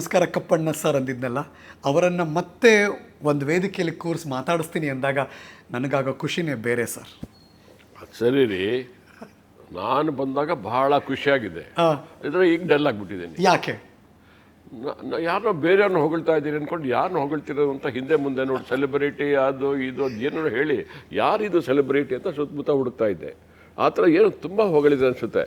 ನಮಸ್ಕಾರ ಕಪ್ಪಣ್ಣ ಸರ್ ಅಂದಿದ್ನಲ್ಲ ಅವರನ್ನು ಮತ್ತೆ ಒಂದು ವೇದಿಕೆಯಲ್ಲಿ ಕೂರಿಸಿ ಮಾತಾಡಿಸ್ತೀನಿ ಅಂದಾಗ ನನಗಾಗೋ ಖುಷಿನೇ ಬೇರೆ ಸರ್. ಅದ್ ಸರಿ ರೀ. ನಾನು ಬಂದಾಗ ಬಹಳ ಖುಷಿಯಾಗಿದೆ. ಹಾಂ. ಇದ್ರೆ ಈಗ ಡಲ್ ಆಗಿಬಿಟ್ಟಿದ್ದೀನಿ. ಯಾಕೆ? ಯಾರೋ ಬೇರೆಯವ್ರನ್ನ ಹೊಗಳ್ತಾ ಇದ್ದೀರಿ ಅಂದ್ಕೊಂಡು ಯಾರನ್ನ ಹೊಗಳ್ತಿರೋದು ಅಂತ ಹಿಂದೆ ಮುಂದೆ ನೋಡಿ ಸೆಲೆಬ್ರಿಟಿ ಅದು ಇದು ಅದು ಏನೋ ಹೇಳಿ ಯಾರಿದು ಸೆಲೆಬ್ರಿಟಿ ಅಂತ ಸುತ್ತಮುತ್ತ ಹುಡುಕ್ತಾ ಇದ್ದೆ. ಆ ಥರ ಏನು ತುಂಬ ಹೊಗಳಿದೆ ಅನಿಸುತ್ತೆ.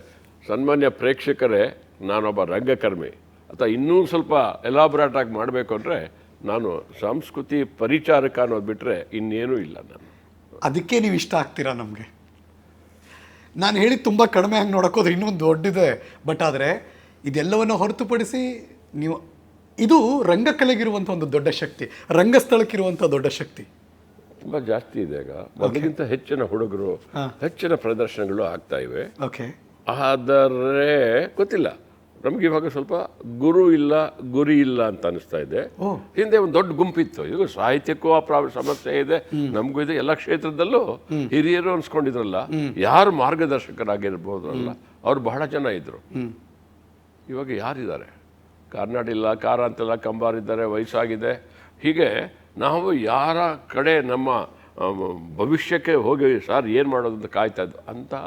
ಸನ್ಮಾನ್ಯ ಪ್ರೇಕ್ಷಕರೇ ನಾನೊಬ್ಬ ರಂಗಕರ್ಮಿ. ಅಥವಾ ಇನ್ನೂ ಸ್ವಲ್ಪ ಎಲಾಬ್ರೇಟ್ ಆಗಿ ಮಾಡಬೇಕು ಅಂದರೆ ನಾನು ಸಂಸ್ಕೃತಿ ಪರಿಚಾರಕ ಅನ್ನೋದು ಬಿಟ್ಟರೆ ಇನ್ನೇನೂ ಇಲ್ಲ ನಾನು. ಅದಕ್ಕೆ ನೀವು ಇಷ್ಟ ಆಗ್ತೀರಾ ನಮಗೆ? ನಾನು ಹೇಳಿ ತುಂಬ ಕಡಿಮೆ ಹಂಗೆ ನೋಡೋಕೋದ್ರೆ ಇನ್ನೊಂದು ದೊಡ್ಡಿದೆ ಬಟ್ ಆದರೆ ಇದೆಲ್ಲವನ್ನು ಹೊರತುಪಡಿಸಿ ನೀವು ಇದು ರಂಗಕಲೆಗಿರುವಂಥ ಒಂದು ದೊಡ್ಡ ಶಕ್ತಿ ರಂಗಸ್ಥಳಕ್ಕಿರುವಂಥ ದೊಡ್ಡ ಶಕ್ತಿ. ತುಂಬ ಜಾಸ್ತಿ ಇದೆ ಈಗ. ಮೊದಲಿಗಿಂತ ಹೆಚ್ಚಿನ ಹುಡುಗರು ಹೆಚ್ಚಿನ ಪ್ರದರ್ಶನಗಳು ಆಗ್ತಾ ಇವೆ. ಓಕೆ ಆದರೆ ಗೊತ್ತಿಲ್ಲ. ನಮ್ಗೆ ಇವಾಗ ಸ್ವಲ್ಪ ಗುರು ಇಲ್ಲ ಗುರಿ ಇಲ್ಲ ಅಂತ ಅನಿಸ್ತಾ ಇದೆ. ಹಿಂದೆ ಒಂದು ದೊಡ್ಡ ಗುಂಪಿತ್ತು. ಇವಾಗ ಸಾಹಿತ್ಯಕ್ಕೂ ಆ ಪ್ರಾ ಸಮಸ್ಯೆ ಇದೆ. ನಮಗೂ ಇದೆ. ಎಲ್ಲ ಕ್ಷೇತ್ರದಲ್ಲೂ ಹಿರಿಯರು ಅನ್ಸ್ಕೊಂಡಿದ್ರಲ್ಲ. ಯಾರು ಮಾರ್ಗದರ್ಶಕರಾಗಿರ್ಬೋದು ಅಲ್ಲ ಅವ್ರು ಬಹಳ ಜನ ಇದ್ರು. ಇವಾಗ ಯಾರಿದ್ದಾರೆ? ಕಾರ್ನಾಡಿಲ್ಲ ಕಾರ ಅಂತೆಲ್ಲ ಕಂಬಾರಿದ್ದಾರೆ ವಯಸ್ಸಾಗಿದೆ. ಹೀಗೆ ನಾವು ಯಾರ ಕಡೆ ನಮ್ಮ ಭವಿಷ್ಯಕ್ಕೆ ಹೋಗಿ ಸರ್ ಏನು ಮಾಡೋದು? ಅಂತ ಕಾಯ್ತಾ ಇದ್ದು ಅಂತಹ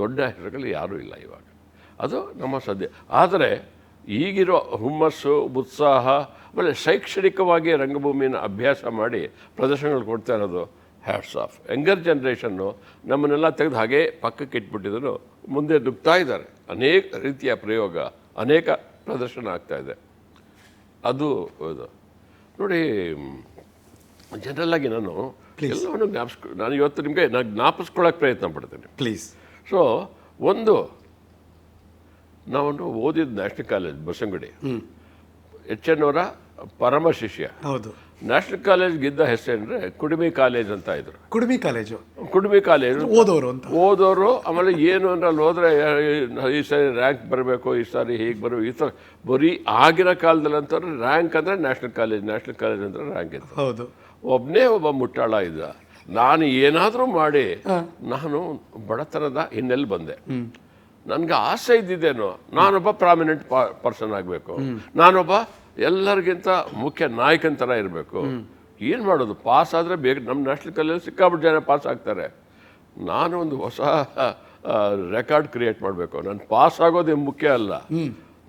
ದೊಡ್ಡ ಹೆಸರುಗಳು ಯಾರೂ ಇಲ್ಲ ಇವಾಗ. ಅದು ನಮ್ಮ ಸದ್ಯ ಆದರೆ ಈಗಿರೋ ಹುಮ್ಮಸ್ಸು ಉತ್ಸಾಹ ಆಮೇಲೆ ಶೈಕ್ಷಣಿಕವಾಗಿ ರಂಗಭೂಮಿನ ಅಭ್ಯಾಸ ಮಾಡಿ ಪ್ರದರ್ಶನಗಳು ಕೊಡ್ತಾ ಇರೋದು ಹ್ಯಾಟ್ಸ್ ಆಫ್ ಯಂಗರ್ ಜನ್ರೇಷನ್ನು ನಮ್ಮನ್ನೆಲ್ಲ ತೆಗೆದು ಹಾಗೆ ಪಕ್ಕಕ್ಕೆ ಇಟ್ಬಿಟ್ಟಿದ್ರು ಮುಂದೆ ನುಗ್ತಾ ಇದ್ದಾರೆ. ಅನೇಕ ರೀತಿಯ ಪ್ರಯೋಗ ಅನೇಕ ಪ್ರದರ್ಶನ ಆಗ್ತಾ ಇದೆ. ಅದು ಇದು. ನೋಡಿ ಜನರಲ್ ಆಗಿ ನಾನು ಎಲ್ಲವನ್ನು ಜ್ಞಾಪಿಸ್ಕೊ ನಾನು ಇವತ್ತು ನಿಮಗೆ ನಾನು ಜ್ಞಾಪಿಸ್ಕೊಳ್ಳೋಕೆ ಪ್ರಯತ್ನ ಪಡ್ತೇನೆ. ಪ್ಲೀಸ್ ಸೊ ಒಂದು ನಾವು ಓದಿದ national college Basavanagudi. H N ಅವರ ಪರಮ ಶಿಷ್ಯ. ಹೌದು. ನ್ಯಾಷನಲ್ ಕಾಲೇಜ್ಗಿದ್ದ ಹೆಸರೇಂದ್ರೆ ಕುಡಿಮಿ ಕಾಲೇಜ್ ಅಂತ ಇದ್ರು. ಕುಡುಮಿ ಕಾಲೇಜು. ಕುಡಿಮಿ ಕಾಲೇಜು. ಓದೋರು ಅಂತ. ಓದೋರು ಆಮೇಲೆ ಏನು ಅಂದ್ರೆ ಅಲ್ಲಿ ಹೋದ್ರೆ ಈ ಸಾರಿ ರ್ಯಾಂಕ್ ಬರಬೇಕು ಈ ಸಾರಿ ಹೀಗೆ ಬರಬೇಕು ಈ ಥರ ಬರೀ ಆಗಿನ ಕಾಲದಲ್ಲಿ ಅಂತಾರೆ ರ್ಯಾಂಕ್ ಅಂದರೆ ನ್ಯಾಷನಲ್ ಕಾಲೇಜ್ ನ್ಯಾಷನಲ್ ಕಾಲೇಜ್ ಅಂದ್ರೆ ರ್ಯಾಂಕ್ ಇತ್ತು. ಹೌದು. ಒಬ್ಬನೇ ಒಬ್ಬ ಮುಟ್ಟಾಳ ಇದ್ದ. ನಾನು ಏನಾದರೂ ಮಾಡಿ ನಾನು ಬಡತನದ ಹಿನ್ನೆಲೆ ಬಂದೆ. ನನಗೆ ಆಸೆ ಇದ್ದಿದ್ದೇನೋ. ನಾನೊಬ್ಬ ಪ್ರಾಮಿನೆಂಟ್ ಪರ್ಸನ್ ಆಗಬೇಕು. ನಾನೊಬ್ಬ ಎಲ್ಲರಿಗಿಂತ ಮುಖ್ಯ ನಾಯಕನ ಥರ ಇರಬೇಕು. ಏನು ಮಾಡೋದು? ಪಾಸ್ ಆದರೆ ಬೇಗ ನಮ್ಮ ನ್ಯಾಷನಲ್ ಕಾಲೇಜಲ್ಲಿ ಸಿಕ್ಕಾಬಿಟ್ಟು ಜನ ಪಾಸ್ ಆಗ್ತಾರೆ. ನಾನು ಒಂದು ಹೊಸ ರೆಕಾರ್ಡ್ ಕ್ರಿಯೇಟ್ ಮಾಡಬೇಕು. ನಾನು ಪಾಸ್ ಆಗೋದು ಮುಖ್ಯ ಅಲ್ಲ.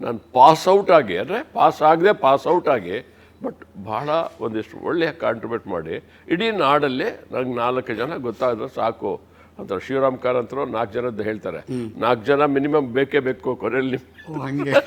ನಾನು ಪಾಸ್ ಔಟ್ ಆಗಿ, ಅಂದರೆ ಪಾಸ್ ಆಗದೆ ಪಾಸ್ ಔಟ್ ಆಗಿ ಬಟ್ ಭಾಳ ಒಂದಿಷ್ಟು ಒಳ್ಳೆಯ ಕಾಂಟ್ರಿಬ್ಯೂಟ್ ಮಾಡಿ, ಇಡೀ ನಾಡಲ್ಲಿ ನನಗೆ ನಾಲ್ಕು ಜನ ಗೊತ್ತಾದ್ರೆ ಸಾಕು. ಅಂತ ಶಿವರಾಮ್ ಕಾರಂತರು ನಾಲ್ಕು ಜನದ್ದು ಹೇಳ್ತಾರೆ. ನಾಲ್ಕು ಜನ ಮಿನಿಮಮ್ ಬೇಕೇ ಬೇಕು ಕೊನೆಯಲ್ಲಿ ಹಂಗೆ.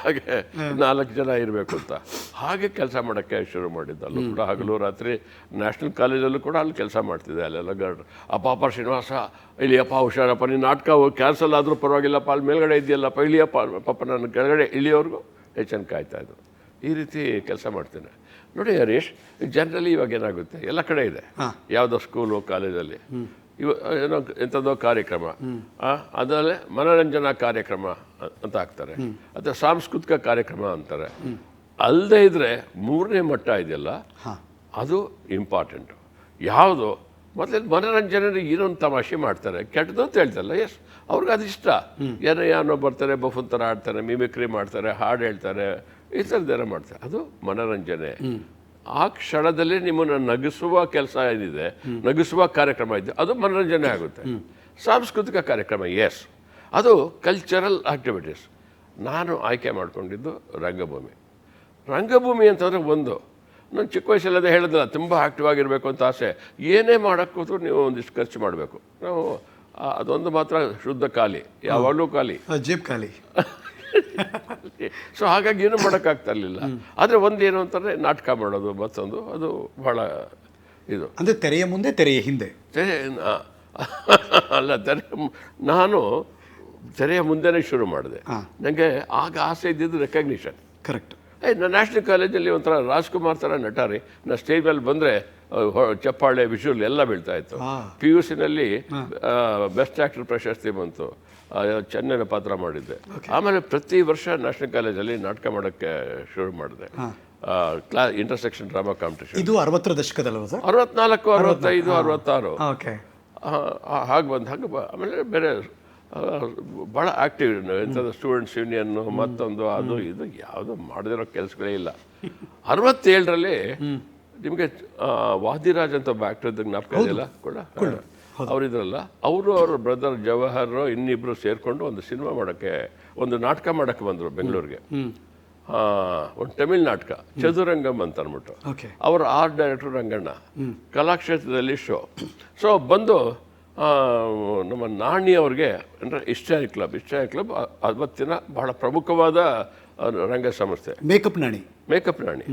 ಹಾಗೆ ನಾಲ್ಕು ಜನ ಇರಬೇಕು ಅಂತ. ಹಾಗೆ ಕೆಲಸ ಮಾಡೋಕ್ಕೆ ಶುರು ಮಾಡಿದ್ದು ಅಲ್ಲೂ ಕೂಡ. ಹಗಲು ರಾತ್ರಿ ನ್ಯಾಷನಲ್ ಕಾಲೇಜಲ್ಲೂ ಕೂಡ ಅಲ್ಲಿ ಕೆಲಸ ಮಾಡ್ತಿದ್ದೆ ಅಲ್ಲೆಲ್ಲ ಗರ್ಡ್ ಅಪ್ಪ ಶ್ರೀನಿವಾಸ ಇಳಿಯಪ್ಪ ಹುಷಾರಪ್ಪ ನೀನು ನಾಟಕ ಕ್ಯಾನ್ಸಲ್ ಆದರೂ ಪರವಾಗಿಲ್ಲಪ್ಪ ಅಲ್ಲಿ ಮೇಲ್ಗಡೆ ಇದೆಯಲ್ಲಪ್ಪ ಇಳಿಯಪ್ಪ ಪಾಪ ನನ್ನ ಕೆಳಗಡೆ ಇಳಿಯೋರ್ಗೂ ಹೆಚ್ಚನ್ ಕಾಯ್ತಾ ಇದ್ರು. ಈ ರೀತಿ ಕೆಲಸ ಮಾಡ್ತೇನೆ. ನೋಡಿ ಹರೀಶ್ ಜನರಲಿ ಇವಾಗ ಏನಾಗುತ್ತೆ? ಎಲ್ಲ ಕಡೆ ಇದೆ. ಯಾವುದೋ ಸ್ಕೂಲು ಕಾಲೇಜಲ್ಲಿ ಇವ ಏನೋ ಎಂಥದ್ದೋ ಕಾರ್ಯಕ್ರಮ. ಆ, ಅದಲ್ಲೇ ಮನೋರಂಜನಾ ಕಾರ್ಯಕ್ರಮ ಅಂತ ಹಾಕ್ತಾರೆ. ಅಥವಾ ಸಾಂಸ್ಕೃತಿಕ ಕಾರ್ಯಕ್ರಮ ಅಂತಾರೆ. ಅಲ್ಲದೆ ಇದ್ರೆ ಮೂರನೇ ಮಟ್ಟ ಇದೆಯಲ್ಲ? ಅದು ಇಂಪಾರ್ಟೆಂಟು ಯಾವುದು? ಮೊದಲು ಮನೋರಂಜನೆ ಏನೊಂದು ತಮಾಷೆ ಮಾಡ್ತಾರೆ. ಕೆಟ್ಟದ್ದು ಅಂತ ಹೇಳ್ತಾರಲ್ಲ ಎಸ್ ಅವ್ರಿಗೆ ಅದು ಇಷ್ಟ. ಏನೋ ಯಾರೋ ಬರ್ತಾರೆ ಬಫುನ್ ಥರ ಆಡ್ತಾರೆ ಮಿಮಿಕ್ರಿ ಮಾಡ್ತಾರೆ ಹಾಡು ಹೇಳ್ತಾರೆ ಈ ಥರದ್ದೆಲ್ಲ ಮಾಡ್ತಾರೆ. ಅದು ಮನೋರಂಜನೆ. ಆ ಕ್ಷಣದಲ್ಲಿ ನಿಮ್ಮನ್ನು ನಗಿಸುವ ಕೆಲಸ ಏನಿದೆ ನಗಿಸುವ ಕಾರ್ಯಕ್ರಮ ಇದೆ ಅದು ಮನೋರಂಜನೆ ಆಗುತ್ತೆ. ಸಾಂಸ್ಕೃತಿಕ ಕಾರ್ಯಕ್ರಮ ಎಸ್ ಅದು ಕಲ್ಚರಲ್ ಆಕ್ಟಿವಿಟೀಸ್ ನಾನು ಆಯ್ಕೆ ಮಾಡ್ಕೊಂಡಿದ್ದು ರಂಗಭೂಮಿ. ರಂಗಭೂಮಿ ಅಂತಂದರೆ ಒಂದು. ನಾನು ಚಿಕ್ಕ ವಯಸ್ಸಲ್ಲದೆ ಹೇಳಿದ್ನಲ್ಲ ತುಂಬ ಆಕ್ಟಿವ್ ಆಗಿರಬೇಕು ಅಂತ ಆಸೆ. ಏನೇ ಮಾಡೋಕ್ಕೂ ನೀವು ಒಂದಿಷ್ಟು ಖರ್ಚು ಮಾಡಬೇಕು. ನಾವು ಅದೊಂದು ಮಾತ್ರ ಶುದ್ಧ ಖಾಲಿ ಯಾವಾಗಲೂ ಖಾಲಿ. ಜೀಪ್ ಖಾಲಿ. ಸೊ ಹಾಗಾಗಿ ಏನು ಮಾಡೋಕ್ಕಾಗ್ತಾ ಇರಲಿಲ್ಲ ಆದರೆ ಒಂದು ಏನು ಅಂತಂದರೆ ನಾಟಕ ಮಾಡೋದು ಮತ್ತೊಂದು ಅದು ಬಹಳ ಇದು. ಅಂದರೆ ತೆರೆಯ ಮುಂದೆ ತೆರೆಯ ಹಿಂದೆ. ತೆರೆ ಅಲ್ಲ ತೆರೆ ನಾನು ತೆರೆಯ ಮುಂದೆನೇ ಶುರು ಮಾಡಿದೆ. ನನಗೆ ಆಗ ಆಸೆ ಇದ್ದಿದ್ದು ರೆಕಗ್ನಿಷನ್ ಕರೆಕ್ಟ್ ನ್ಯಾಷನಲ್ ಕಾಲೇಜಲ್ಲಿ ಒಂಥರ ರಾಜ್ಕುಮಾರ್ ಥರ ನಟ ರೀ ನಾ ಸ್ಟೇಜ್ ಮೇಲೆ ಬಂದರೆ ಚಪ್ಪಾಳೆ ವಿಷುಲ್ ಎಲ್ಲ ಬೀಳ್ತಾ ಇತ್ತು. ಪಿ ಯು ಸಿನಲ್ಲಿ ಬೆಸ್ಟ್ ಆ್ಯಕ್ಟರ್ ಪ್ರಶಸ್ತಿ ಬಂತು. ಚೆನ್ನೈನ ಪಾತ್ರ ಮಾಡಿದ್ದೆ. ಆಮೇಲೆ ಪ್ರತಿ ವರ್ಷ ನ್ಯಾಷನಲ್ ಕಾಲೇಜಲ್ಲಿ ನಾಟಕ ಮಾಡೋಕ್ಕೆ ಶುರು ಮಾಡಿದೆ. ಕ್ಲಾ ಇಂಟರ್ಸೆಕ್ಷನ್ ಡ್ರಾಮಾ ಕಾಂಪಿಟೇಷನ್ ಇದು ಅರವತ್ತರ ದಶಕದಲ್ವ ಸರ್? ಅರವತ್ನಾಲ್ಕು ಅರವತ್ತೈದು ಅರವತ್ತಾರು. ಓಕೆ ಹಾಗೆ ಬಂದು ಹಾಗೆ ಆಮೇಲೆ ಬೇರೆ ಭಾಳ ಆ್ಯಕ್ಟಿವ್ ಎಂಥದ್ದು ಸ್ಟೂಡೆಂಟ್ಸ್ ಯೂನಿಯನ್ನು ಮತ್ತೊಂದು ಅದು ಇದು ಯಾವುದೋ ಮಾಡದಿರೋ ಕೆಲಸಗಳೇ ಇಲ್ಲ. ಅರವತ್ತೇಳರಲ್ಲಿ ನಿಮಗೆ ವಾದಿರಾಜ್ ಅಂತ ಒಬ್ಬ ಆ್ಯಕ್ಟರ್ ಇದ್ದಾಗ ಜ್ಞಾಪಕ ಇದೆಯಲ್ಲ ಕೂಡ? ಅವರಿದ್ರಲ್ಲ. ಅವರು ಅವ್ರ ಬ್ರದರ್ ಜವಹರ್ ಇನ್ನಿಬ್ರು ಸೇರಿಕೊಂಡು ಒಂದು ಸಿನಿಮಾ ಮಾಡೋಕ್ಕೆ ಒಂದು ನಾಟಕ ಮಾಡೋಕ್ಕೆ ಬಂದರು ಬೆಂಗಳೂರಿಗೆ. ಒಂದು ತಮಿಳ್ ನಾಟಕ ಚದುರಂಗಮ್ ಅಂತ ಅಂದ್ಬಿಟ್ಟು. ಓಕೆ. ಅವರ ಆರ್ಟ್ ಡೈರೆಕ್ಟರ್ ರಂಗಣ್ಣ ಕಲಾಕ್ಷೇತ್ರದಲ್ಲಿ ಶೋ. ಸೊ ಬಂದು ನಮ್ಮ ನಾಣಿ ಅವ್ರಿಗೆ ಅಂದರೆ ಇಸ್ಟಾರಿ ಕ್ಲಬ್ ಇಸ್ಟಾರಿ ಕ್ಲಬ್ ಅವತ್ತಿನ ಬಹಳ ಪ್ರಮುಖವಾದ ರಂಗ ಸಂಸ್ಥೆ ಮೇಕಪ್ ನಾಣಿ. ಮೇಕಪ್ ನಾಣಿ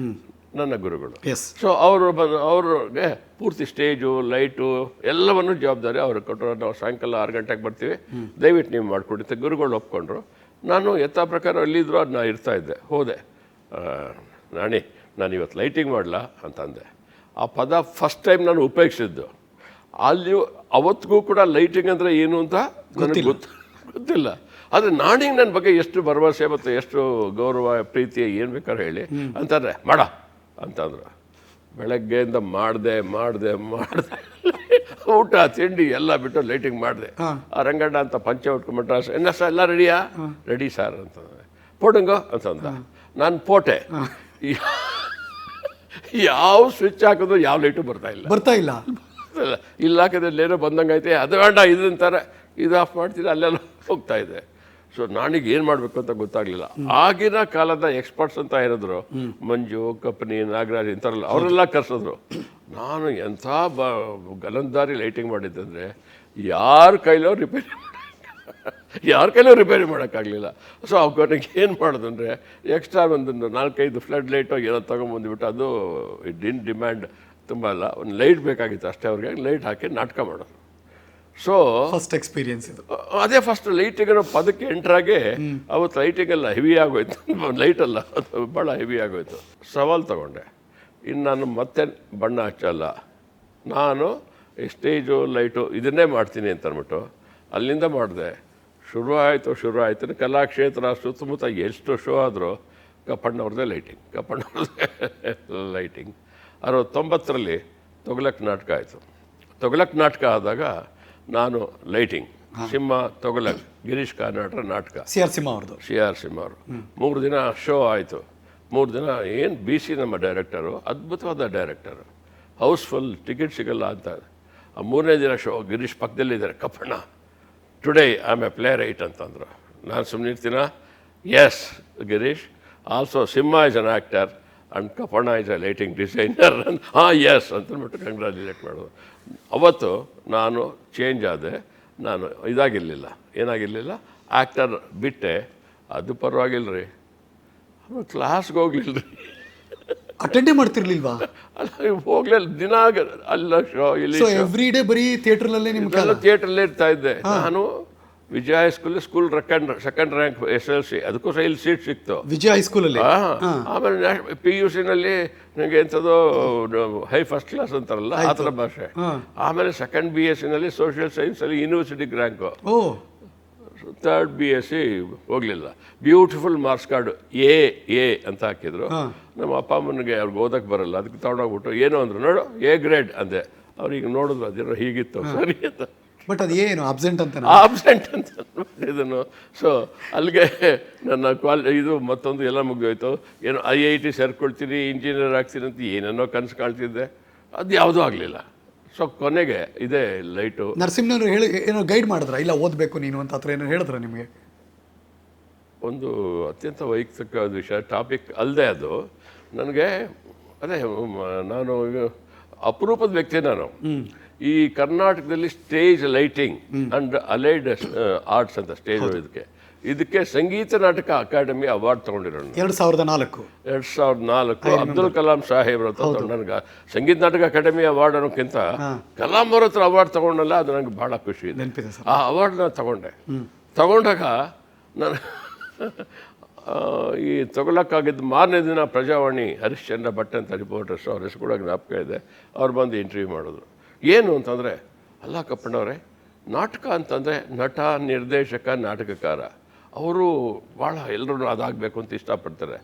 ನನ್ನ ಗುರುಗಳು. ಎಸ್ ಸೊ ಅವರು ಬಂದು ಅವ್ರಿಗೆ ಪೂರ್ತಿ ಸ್ಟೇಜು ಲೈಟು ಎಲ್ಲವನ್ನು ಜವಾಬ್ದಾರಿ ಅವರು ಕೊಟ್ಟರು. ನಾವು ಸಾಯಂಕಾಲ ಆರು ಗಂಟೆಗೆ ಬರ್ತೀವಿ. ದಯವಿಟ್ಟು ನೀವು ಮಾಡಿಕೊಡುತ್ತೆ ಗುರುಗಳು ಒಪ್ಕೊಂಡ್ರು. ನಾನು ಎತ್ತ ಪ್ರಕಾರ ಅಲ್ಲಿದ್ದರೂ ಅದು ನಾನು ಇರ್ತಾ ಇದ್ದೆ. ಹೋದೆ. ನಾಣಿ ನಾನು ಇವತ್ತು ಲೈಟಿಂಗ್ ಮಾಡಲ? ಅಂತಂದೆ. ಆ ಪದ ಫಸ್ಟ್ ಟೈಮ್ ನಾನು ಉಪಯೋಗಿಸಿದ್ದು. ಅಲ್ಲಿ ಅವತ್ತಿಗೂ ಕೂಡ ಲೈಟಿಂಗ್ ಅಂದರೆ ಏನು ಅಂತ ನನಗೆ ಗೊತ್ತು ಗೊತ್ತಿಲ್ಲ. ಆದರೆ ನಾಣಿಗೆ ನನ್ನ ಬಗ್ಗೆ ಎಷ್ಟು ಭರವಸೆ ಮತ್ತು ಎಷ್ಟು ಗೌರವ ಪ್ರೀತಿ ಏನು ಬೇಕಾದ್ರೆ ಹೇಳಿ. ಅಂತಂದರೆ ಮಾಡ ಅಂತಂದ್ರೆ. ಬೆಳಗ್ಗೆಯಿಂದ ಮಾಡಿದೆ ಮಾಡಿದೆ ಮಾಡಿದೆ. ಊಟ ತಿಂಡಿ ಎಲ್ಲ ಬಿಟ್ಟು ಲೈಟಿಂಗ್ ಮಾಡಿದೆ. ಆ ರಂಗಣ್ಣ ಅಂತ ಪಂಚೆ ಉಟ್ಕೊಂಡ್ಬಿಟ್ರ ಎನ್ನ ಸರ್ ಎಲ್ಲ ರೆಡಿಯಾ? ರೆಡಿ ಸರ್ ಅಂತಂದ್ರೆ. ಪೋಟಂಗೋ? ಅಂತಂದ. ನಾನು ಪೋಟೆ. ಯಾವ ಸ್ವಿಚ್ ಹಾಕಿದ್ರು ಯಾವ ಲೈಟು ಬರ್ತಾ ಇಲ್ಲ. ಬರ್ತಾ ಇಲ್ಲ. ಇಲ್ಲ ಇಲ್ಲ ಏನೋ ಬಂದಂಗೆ ಐತೆ, ಅದು ಬೇಡ ಇದಂತಾರೆ ಇದು ಆಫ್ ಮಾಡ್ತೀನಿ ಅಲ್ಲೆಲ್ಲ ಹೋಗ್ತಾ ಇದೆ. ಸೊ ನಾನೀಗ ಏನು ಮಾಡಬೇಕು ಅಂತ ಗೊತ್ತಾಗಲಿಲ್ಲ. ಆಗಿನ ಕಾಲದ ಎಕ್ಸ್ಪರ್ಟ್ಸ್ ಅಂತ ಇರಿದ್ರು, ಮಂಜು, ಕಪ್ನಿ, ನಾಗರಾಜ್ ಇಂಥವ್ರಲ್ಲ, ಅವರೆಲ್ಲ ಕರ್ಸಿದ್ರು. ನಾನು ಎಂಥ ಬ, ಗಲಂದಾರಿ ಲೈಟಿಂಗ್ ಮಾಡಿದ್ದಂದರೆ ಯಾರ ಕೈಲೋ ರಿಪೇರಿ ಯಾರ ಕೈಲೂ ರಿಪೇರಿ ಮಾಡೋಕ್ಕಾಗಲಿಲ್ಲ. ಸೊ ಅವ್ರಿಗೆ ಏನು ಮಾಡೋದಂದರೆ ಎಕ್ಸ್ಟ್ರಾ ಒಂದು ನಾಲ್ಕೈದು ಫ್ಲಡ್ ಲೈಟೋ ಏನೋ ತೊಗೊಂಬಂದ್ಬಿಟ್ಟು ಅದು ಇಟ್ ಡಿನ್ ಡಿಮ್ಯಾಂಡ್ ತುಂಬ ಅಲ್ಲ ಒಂದು ಲೈಟ್ ಬೇಕಾಗಿತ್ತು ಅಷ್ಟೇ ಅವ್ರಿಗೆ ಲೈಟ್ ಹಾಕಿ ನಾಟಕ ಮಾಡೋದು. ಸೊ ಫಸ್ಟ್ ಎಕ್ಸ್ಪೀರಿಯನ್ಸ್ ಇದು. ಅದೇ ಫಸ್ಟ್ ಲೈಟಿಗೆ ಪದಕ್ಕೆ ಎಂಟ್ರಾಗೆ ಅವತ್ತು ಲೈಟಿಂಗ್ ಎಲ್ಲ ಹೆವಿ ಆಗೋಯ್ತು. ಲೈಟ್ ಅಲ್ಲ ಅದು ಭಾಳ ಹೆವಿ ಆಗೋಯ್ತು. ಸವಾಲು ತಗೊಂಡೆ. ಇನ್ನು ನಾನು ಮತ್ತೆ ಬಣ್ಣ ಹಚ್ಚಲ್ಲ. ನಾನು ಈ ಸ್ಟೇಜು ಲೈಟು ಇದನ್ನೇ ಮಾಡ್ತೀನಿ ಅಂತ ಅಂದ್ಬಿಟ್ಟು ಅಲ್ಲಿಂದ ಮಾಡಿದೆ. ಶುರು ಆಯಿತು ಶುರು ಆಯಿತು. ಕಲಾಕ್ಷೇತ್ರ ಸುತ್ತಮುತ್ತ ಎಷ್ಟು ಶೋ ಆದರೂ ಕಪ್ಪಣ್ಣವ್ರದ್ದೇ ಲೈಟಿಂಗ್ ಕಪ್ಪಣ್ಣವ್ರದ್ದೇ ಲೈಟಿಂಗ್ ಅರವತ್ತೊಂಬತ್ತರಲ್ಲಿ ತೊಗಲಕ್ ನಾಟಕ ಆಯಿತು. ತೊಗಲಕ್ ನಾಟಕ ಆದಾಗ ನಾನು ಲೈಟಿಂಗ್ ಸಿಂಹ ತೊಗಲಕ್ ಗಿರೀಶ್ ಕಾರ್ನಾಟರ ನಾಟಕ. ಸಿ ಆರ್ ಸಿಂಹ ಅವ್ರದ್ದು. ಸಿ ಆರ್ ಸಿಂಹ ಅವರು. ಮೂರು ದಿನ ಶೋ ಆಯಿತು. ಮೂರು ದಿನ ಏನು ಬಿ ಸಿ ನಮ್ಮ ಡೈರೆಕ್ಟರು ಅದ್ಭುತವಾದ ಡೈರೆಕ್ಟರು. ಹೌಸ್ಫುಲ್ ಟಿಕೆಟ್ ಸಿಗಲ್ಲ ಅಂತ. ಆ ಮೂರನೇ ದಿನ show Girish ಪಕ್ಕದಲ್ಲಿದ್ದಾರೆ. Kappanna today I am a player right ಅಂತಂದರು. ನಾನು ಸುಮ್ಮನೆ ಇರ್ತೀನ yes Girish. Also Simha is an actor and Kappanna is a lighting designer ಹಾಂ ಎಸ್ ಅಂತಂದ್ಬಿಟ್ಟು ಕಂಗ್ರ್ಯಾಚುಲೇಟ್ ಮಾಡೋದು ಅವತ್ತು ನಾನು ಚೇಂಜ್ ಆದೆ ನಾನು ಇದಾಗಿರಲಿಲ್ಲ. ಏನಾಗಿರಲಿಲ್ಲ? ಆ್ಯಕ್ಟರ್ ಬಿಟ್ಟೆ. ಅದು ಪರವಾಗಿಲ್ಲ ರೀ ಕ್ಲಾಸ್ಗೆ ಹೋಗ್ಲಿಲ್ಲ ರೀ ಅಟೆಂಡೇ ಮಾಡ್ತಿರ್ಲಿಲ್ವಾ? ಅಲ್ಲ ಹೋಗ್ಲಿಲ್ಲ. ದಿನ ಅಲ್ಲ ಶೋ ಇಲ್ಲಿ ಎವ್ರಿ ಡೇ ಬರೀ ಥಿಯೇಟ್ರಲ್ಲೇ ನಿಮ್ಗೆ ಥಿಯೇಟ್ರಲ್ಲೇ ಇರ್ತಾ ಇದ್ದೆ. ನಾನು Vijaya high school school second second rank S L C ಅದಕ್ಕೋಸ್ಕರ ಇಲ್ಲಿ ಸೀಟ್ ಸಿಕ್ತು. ವಿಜಯ ಹೈಸ್ಕೂಲಲ್ಲಿ ಅಲ್ಲಿ? ಆಮೇಲೆ ಪಿ ಯು ಸಿನಲ್ಲಿ ನನಗೆ ಎಂಥದ್ದು ಹೈ ಫಸ್ಟ್ ಕ್ಲಾಸ್ ಅಂತಾರಲ್ಲ ಆ ಥರ ಭಾಷೆ. ಆಮೇಲೆ ಸೆಕೆಂಡ್ ಬಿ ಎಸ್ ಸಿನಲ್ಲಿ social ಸೈನ್ಸಲ್ಲಿ university rank third B S C ಹೋಗಲಿಲ್ಲ. Beautiful marks card A A ಅಂತ ಹಾಕಿದ್ರು. ನಮ್ಮ ಅಪ್ಪ ಅಮ್ಮನಿಗೆ ಅವ್ರಿಗೆ ಓದಕ್ಕೆ ಬರಲ್ಲ ಅದಕ್ಕೆ ತಗೊಂಡೋಗ್ಬಿಟ್ಟು ಏನೋ ಅಂದರು ನೋಡು ಎ ಗ್ರೇಡ್ ಅಂದೆ. ಅವ್ರಿಗೆ ನೋಡಿದ್ರು ಅದೇನೋ ಹೀಗಿತ್ತು ಸರಿ ಅಂತ. ಬಟ್ ಅದು ಏನು? ಅಬ್ಸೆಂಟ್ ಅಂತ ಆಬ್ಸೆಂಟ್ ಅಂತ ಇದನ್ನು. ಸೊ ಅಲ್ಲಿಗೆ ನನ್ನ ಕ್ವಾಲ್ ಇದು ಮತ್ತೊಂದು ಎಲ್ಲ ಮುಗಿದೋಯ್ತು. ಏನು ಐ ಐ ಟಿ ಸೇರ್ಕೊಳ್ತೀನಿ ಇಂಜಿನಿಯರ್ ಆಗ್ತೀನಿ ಅಂತ ಏನೇನೋ ಕನಸು ಕಾಣ್ತಿದ್ದೆ. ಅದು ಯಾವುದೂ ಆಗಲಿಲ್ಲ. ಸೊ ಕೊನೆಗೆ ಇದೇ ಲೈಟು ನರಸಿಂಹನವರು ಹೇಳಿ ಏನೋ ಗೈಡ್ ಮಾಡಿದ್ರ? ಇಲ್ಲ ಓದಬೇಕು ನೀನು ಅಂತ ಹತ್ರ ಏನೋ ಹೇಳಿದ್ರ ನಿಮಗೆ? ಒಂದು ಅತ್ಯಂತ ವೈಯಕ್ತಿಕ ವಿಷಯ ಟಾಪಿಕ್ ಅಲ್ಲದೆ ಅದು. ನನಗೆ ಅದೇ ನಾನು ಅಪರೂಪದ ವ್ಯಕ್ತಿ ನಾನು. ಈ ಕರ್ನಾಟಕದಲ್ಲಿ stage lighting and allied arts ಅಂತ ಸ್ಟೇಜ್ ಇದಕ್ಕೆ ಇದಕ್ಕೆ ಸಂಗೀತ ನಾಟಕ ಅಕಾಡೆಮಿ ಅವಾರ್ಡ್ ತಗೊಂಡಿರೋಣ ಎರಡು ಸಾವಿರದ ನಾಲ್ಕು. ಎರಡು ಸಾವಿರದ ನಾಲ್ಕು. ಅಬ್ದುಲ್ ಕಲಾಂ ಸಾಹೇಬ್ರ ಹತ್ರ ನನಗೆ ಸಂಗೀತ ನಾಟಕ ಅಕಾಡೆಮಿ ಅವಾರ್ಡ್ ಅನ್ನೋಕ್ಕಿಂತ ಕಲಾಂ ಅವ್ರ ಹತ್ರ ಅವಾರ್ಡ್ ತಗೊಂಡಲ್ಲ ಅದು ನನಗೆ ಬಹಳ ಖುಷಿ ಇದೆ. ಆ ಅವಾರ್ಡ್ ಆ ಅವಾರ್ಡ್ನ ತಗೊಂಡೆ ತಗೊಂಡಾಗ ನಾನು ಈ ತಗೊಳಕ್ಕಾಗಿದ್ದು ಮಾರನೇ ದಿನ ಪ್ರಜಾವಾಣಿ ಹರಿಶ್ಚಂದ್ರ ಭಟ್ ಅಂತ ರಿಪೋರ್ಟರ್ಸ್ ಅವ್ರ ಹೆಸರು ಕೂಡ ಜ್ಞಾಪಕ ಇದೆ. ಅವ್ರು ಬಂದು ಇಂಟರ್ವ್ಯೂ ಮಾಡಿದ್ರು. ಏನು ಅಂತಂದರೆ ಅಲ್ಲ ಕಪ್ಪಣ್ಣವರೇ ನಾಟಕ ಅಂತಂದರೆ ನಟ, ನಿರ್ದೇಶಕ, ನಾಟಕಕಾರ. ಅವರು ಭಾಳ ಎಲ್ಲರೂ ಅದಾಗಬೇಕು ಅಂತ ಇಷ್ಟಪಡ್ತಾರೆ.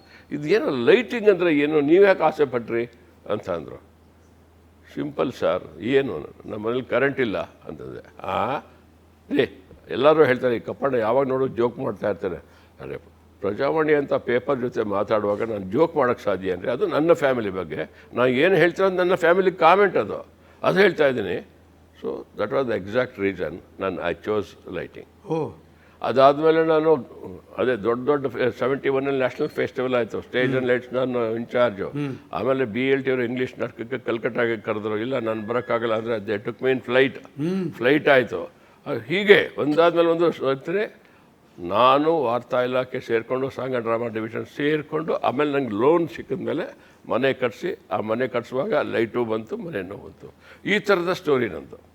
ಏನು ಲೈಟಿಂಗ್ ಅಂದರೆ ಏನು, ನೀವು ಯಾಕೆ ಆಸೆ ಪಟ್ರಿ ಅಂತ ಅಂದರು. ಸಿಂಪಲ್ ಸರ್, ಏನು, ನಮ್ಮನೇಲಿ ಕರೆಂಟ್ ಇಲ್ಲ ಅಂತಂದರೆ. ಆ? ರೀ ಎಲ್ಲರೂ ಹೇಳ್ತಾರೆ, ಈ ಕಪ್ಪಣ್ಣ ಯಾವಾಗ ನೋಡು ಜೋಕ್ ಮಾಡ್ತಾ ಇರ್ತಾರೆ ಅರೆ, ಪ್ರಜಾವಾಣಿ ಅಂತ ಪೇಪರ್ ಜೊತೆ ಮಾತಾಡುವಾಗ ನಾನು ಜೋಕ್ ಮಾಡೋಕ್ಕೆ ಸಾಧ್ಯ ಅಂದರೆ, ಅದು ನನ್ನ ಫ್ಯಾಮಿಲಿ ಬಗ್ಗೆ. ನಾನು ಏನು ಹೇಳ್ತೀನಿ ನನ್ನ ಫ್ಯಾಮಿಲಿ ಕಾಮೆಂಟ್ ಅದು. ಅದು ಹೇಳ್ತಾ ಇದ್ದೀನಿ. So that was the exact reason ನಾನು ಐ ಚೋಸ್ ಲೈಟಿಂಗ್ ಓ. ಅದಾದಮೇಲೆ ನಾನು ಅದೇ ದೊಡ್ಡ ದೊಡ್ಡ ಸೆವೆಂಟಿ ಒನ್ನಲ್ಲಿ ನ್ಯಾಷನಲ್ ಫೆಸ್ಟಿವಲ್ ಆಯಿತು. ಸ್ಟೇಜ್ ಆ್ಯಂಡ್ ಲೈಟ್ಸ್ ನಾನು ಇನ್ಚಾರ್ಜು ಆಮೇಲೆ ಬಿ ಎಲ್ ಟಿ ಅವರು ಇಂಗ್ಲೀಷ್ ನಾಟಕಕ್ಕೆ ಕಲ್ಕಟ್ಟಾಗೆ ಕರೆದ್ರು. ಇಲ್ಲ ನಾನು ಬರೋಕ್ಕಾಗಲ್ಲ ಅಂದರೆ they took me in flight flight ಆಯಿತು. ಹೀಗೆ ಒಂದಾದ್ಮೇಲೆ ಒಂದು ಬರ್ತೀನಿ ನಾನು ವಾರ್ತಾ ಇಲಾಖೆ ಸೇರಿಕೊಂಡು ಸಾಂಗ್ ಡ್ರಾಮಾ ಡಿವಿಷನ್ ಸೇರಿಕೊಂಡು, ಆಮೇಲೆ ನಂಗೆ ಲೋನ್ ಸಿಕ್ಕಿದ ಮೇಲೆ ಮನೆ ಕಟ್ಟಿಸಿ ಆ ಮನೆ ಕಟ್ಟಿಸುವಾಗ ಲೈಟು ಬಂತು ಮನೆಯೂ ಬಂತು. ಈ ಥರದ ಸ್ಟೋರಿ ನಂದು.